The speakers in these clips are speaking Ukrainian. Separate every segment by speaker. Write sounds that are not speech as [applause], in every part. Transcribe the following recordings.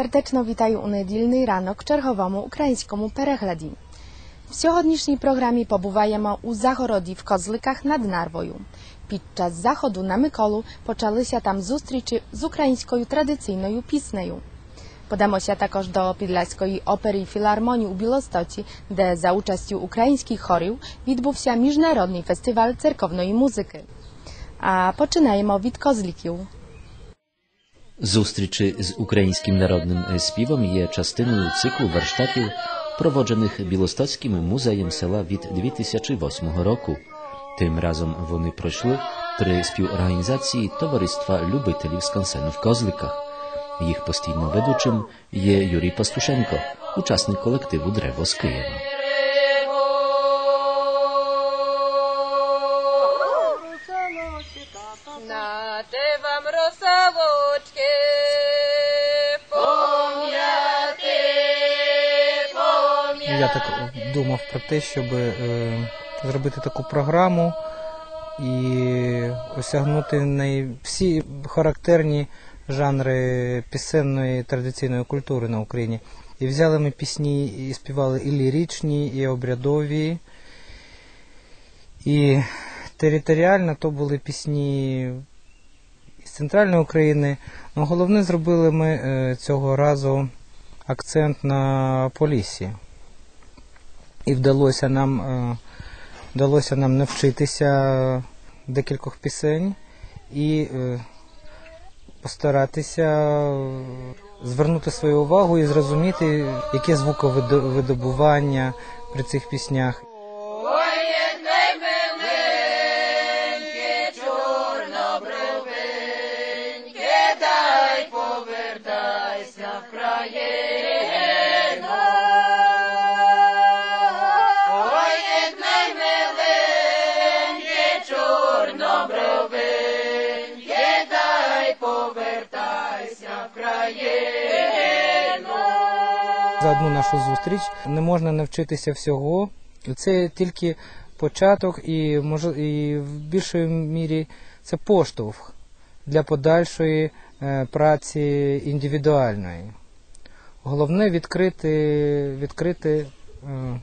Speaker 1: Сердечно вітаю у недільний ранок черговому українському перегляді. В сьогоднішній програмі побуваємо у Загороді в Козликах над Нарвою. Під час заходу на Миколу почалися там зустрічі з українською традиційною піснею. Подаmoся також do Підляської опери і філармонії у Білостоці, де за участю українських хорів відбувся міжнародний фестиваль церковної музики. А починаємо від козликів.
Speaker 2: Зустрічі з українським народним співом є частиною циклу warsztatів, проводжених Білостоцьким музеєм села від 2008 року. Тим разом вони пройшли при співорганізації Товариства любителів скансену в Козликах. Їх постійним ведучим є Юрій Пастушенко, учасник колективу Древо з Києва.
Speaker 3: Я так думав про те, щоб е, зробити таку програму і осягнути най... всі характерні жанри пісенної традиційної культури на Україні. І взяли ми пісні і співали і ліричні, і обрядові. І територіально то були пісні з центральної України. Ну, головне зробили ми е, цього разу акцент на Поліссі. І вдалося нам, е, вдалося нам навчитися декількох пісень і е, постаратися е, звернути свою увагу і зрозуміти, яке звуковидобування при цих піснях.
Speaker 4: В.
Speaker 3: За одну нашу зустріч не можна навчитися всього. Це тільки початок і, може, і в більшій мірі це поштовх для подальшої е, праці індивідуальної. Головне відкрити, відкрити е,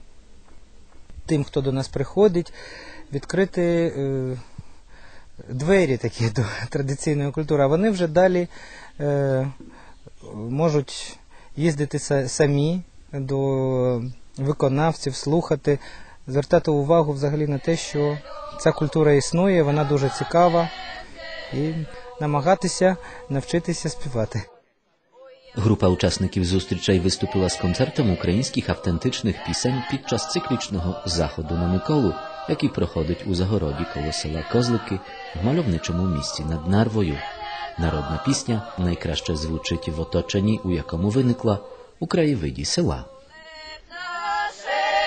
Speaker 3: тим, хто до нас приходить, відкрити е, двері такі до [laughs] традиційної культури, а вони вже далі можуть їздити самі до виконавців, слухати, звертати увагу взагалі на те, що ця культура існує, вона дуже цікава, і намагатися навчитися співати.
Speaker 2: Група учасників зустрічей виступила з концертом українських автентичних пісень під час циклічного заходу на Миколу, який проходить у загороді коло села Козлики в мальовничому місті над Нарвою. Народна пісня найкраще звучить в оточенні, у якому виникла у краєвиді села.
Speaker 4: Нашечки,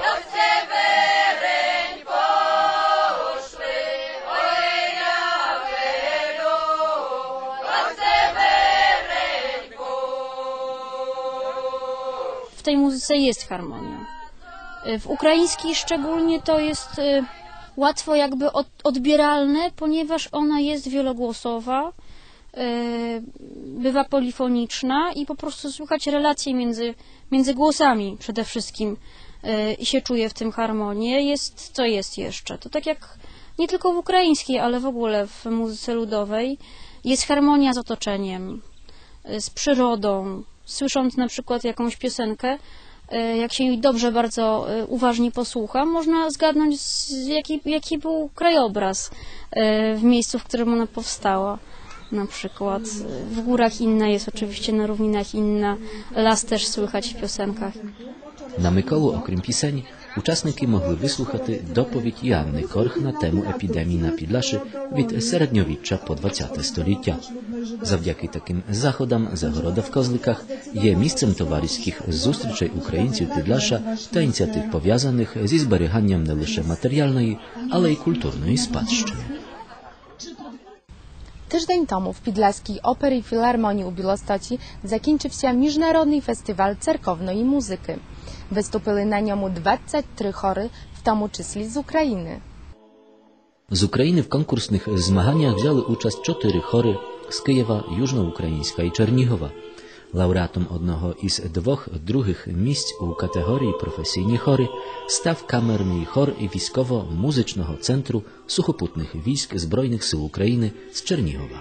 Speaker 4: ось це берень пошли, ой, я веду, ось це берень
Speaker 5: w tej muzyce jest harmonia. Y, W ukraińskiej szczególnie to jest y, łatwo jakby od, odbieralne, ponieważ ona jest wielogłosowa, y, bywa polifoniczna i po prostu słychać relacje między, między głosami przede wszystkim y, i się czuje w tym harmonię. Jest, co jest jeszcze? To tak jak nie tylko w ukraińskiej, ale w ogóle w muzyce ludowej jest harmonia z otoczeniem, y, z przyrodą, słysząc na przykład jakąś piosenkę, jak się dobrze bardzo y, uważnie posłucha, można zgadnąć, jaki, jaki był krajobraz y, w miejscu, w którym ona powstała na przykład. Y, w górach inna jest oczywiście, na równinach inna. Las też słychać w piosenkach.
Speaker 2: Na Mykołu, okrem piseń, uczestniki mogły wysłuchać dopowiedź Janny Korch na temu epidemii na Pidlaszy wid średniowiecza po 20 stulecia. Zawdzięki takim zachodom Zagoroda w Kozlykach je miejscem towarzyskich zustryczej Ukraińców Pidlasza ta inicjatyw powiązanych z zbieraniem nie tylko materialnej, ale i kulturnej spadszczyny.
Speaker 1: Tydzień temu w Підляській опері і філармонії у Білостоці закінчився міжнародний фестиваль церковної музики. Виступили на ньому 23 хори, в тому числі з України.
Speaker 2: З України в конкурсних змаганнях взяли участь чотири хори з Києва, Южноукраїнська і Чернігова. Лауреатом одного із двох других місць у категорії професійні хори став камерний хор військово-музичного центру сухопутних військ Збройних сил України з Чернігова.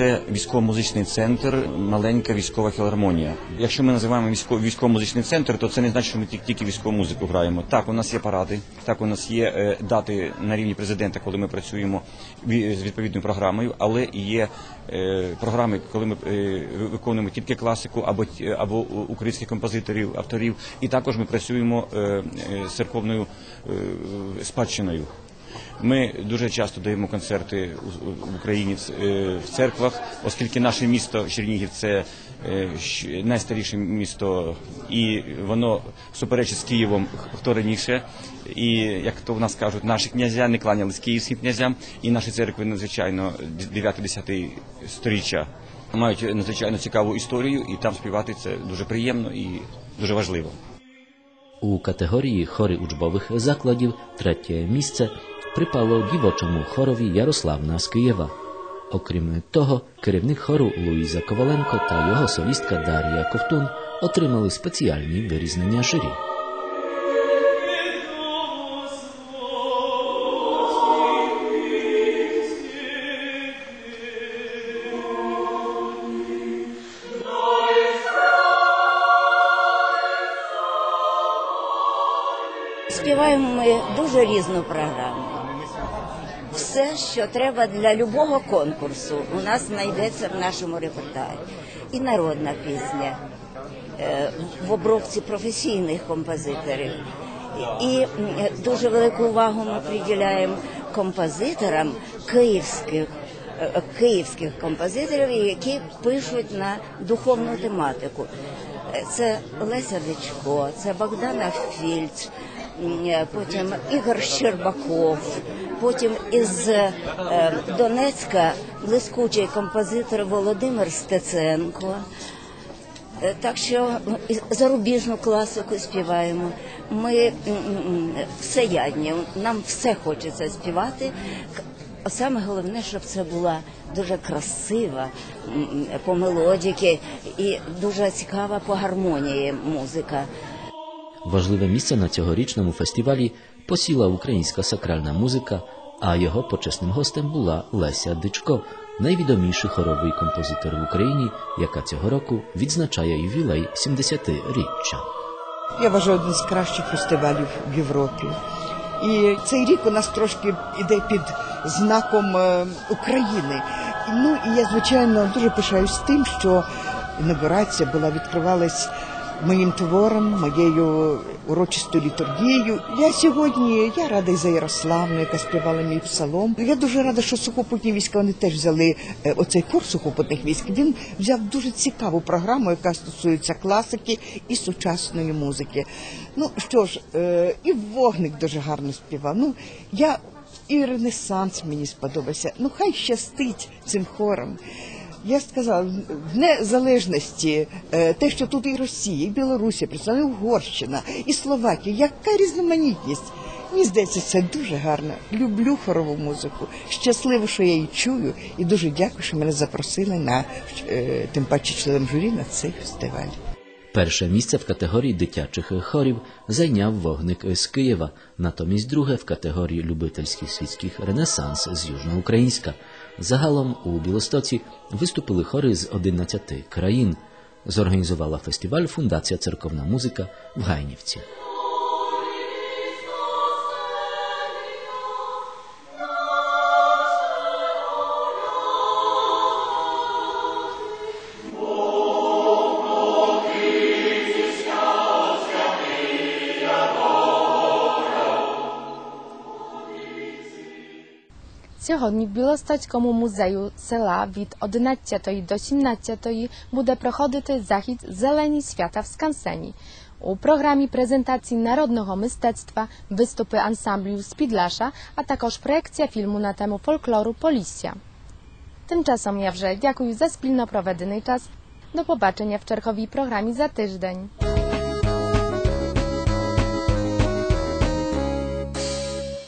Speaker 6: Це військово-музичний центр, маленька військова філармонія. Якщо ми називаємо військово- військово-музичний центр, то це не значить, що ми тільки, військову музику граємо. Так, у нас є паради, так у нас є е, дати на рівні президента, коли ми працюємо з відповідною програмою, але є е, програми, коли ми е, виконуємо тільки класику або або українських композиторів, авторів, і також ми працюємо з церковною спадщиною. Ми дуже часто даємо концерти в Україні е, в церквах, оскільки наше місто Чернігів це е, найстаріше місто, і воно суперечить з Києвом хто раніше. І як то в нас кажуть, наші князя не кланялись київським князям, і наші церкви надзвичайно 9-10 сторіччя мають надзвичайно цікаву історію, і там співати це дуже приємно і дуже важливо.
Speaker 2: У категорії хори учбових закладів третє місце припало дівочому хорові Ярославна з Києва. Окрім того, керівник хору Луїза Коваленко та його солістка Дар'я Ковтун отримали спеціальні вирізнення журі.
Speaker 7: Співаємо ми дуже різну програму. Все, що треба для любого конкурсу, у нас знайдеться в нашому репертуарі. І народна пісня е, в обробці професійних композиторів. І дуже велику увагу ми приділяємо композиторам київських. е, Київських композиторів, які пишуть на духовну тематику. Е, Це Леся Дичко, це Богдана Фільц, е, потім Ігор Щербаков, потім із е, Донецька блискучий композитор Володимир Стеценко. Е, Так що ну, зарубіжну класику співаємо. Ми м, всеядні, нам все хочеться співати. Саме головне, щоб це була дуже красива по мелодіки і дуже цікава по гармонії музика.
Speaker 2: Важливе місце на цьогорічному фестивалі посіла українська сакральна музика, а його почесним гостем була Леся Дичко, найвідоміший хоровий композитор в Україні, яка цього року відзначає ювілей 70-річчя.
Speaker 8: Я вважаю один з кращих фестивалів в Європі. І цей рік у нас трошки іде під знаком е, України. Ну і я звичайно дуже пишаюсь тим, що інаугурація була відкривалась моїм твором, моєю урочистою літургією. Я сьогодні я рада і за Ярославну, яка співала мій псалом. Я дуже рада, що сухопутні війська вони теж взяли е, оцей курс сухопутних військ. Він взяв дуже цікаву програму, яка стосується класики і сучасної музики. Ну що ж, е, і вогник дуже гарно співав. Ну я і Ренесанс мені сподобався. Ну хай щастить цим хором. Я сказала, в незалежності е, те, що тут і Росія, і Білорусія, представляє Угорщина, і Словакія, яка різноманітність. Мені здається, це дуже гарно. Люблю хорову музику. Щасливо, що я її чую, і дуже дякую, що мене запросили на е, тим паче членом журі на цей фестиваль.
Speaker 2: Перше місце в категорії дитячих хорів зайняв вогник з Києва, натомість друге в категорії любительських світських Ренесанс з Южноукраїнська. Загалом у Білостоці виступили хори з 11 країн. Зорганізувала фестиваль Фундація Церковна музика в Гайнівці.
Speaker 1: Сьогодні в Білостоцькому музею села від 11 до 17 буде проходити захід Зелені свята в Скансені. У програмі презентації народного мистецтва, виступи ansambliu z Підлаша, а також проекція фільму на тему фольклору Полісся. Тимчасом я вже дякую за спільно проведений час. До побачення в черговій програмі za tydzień.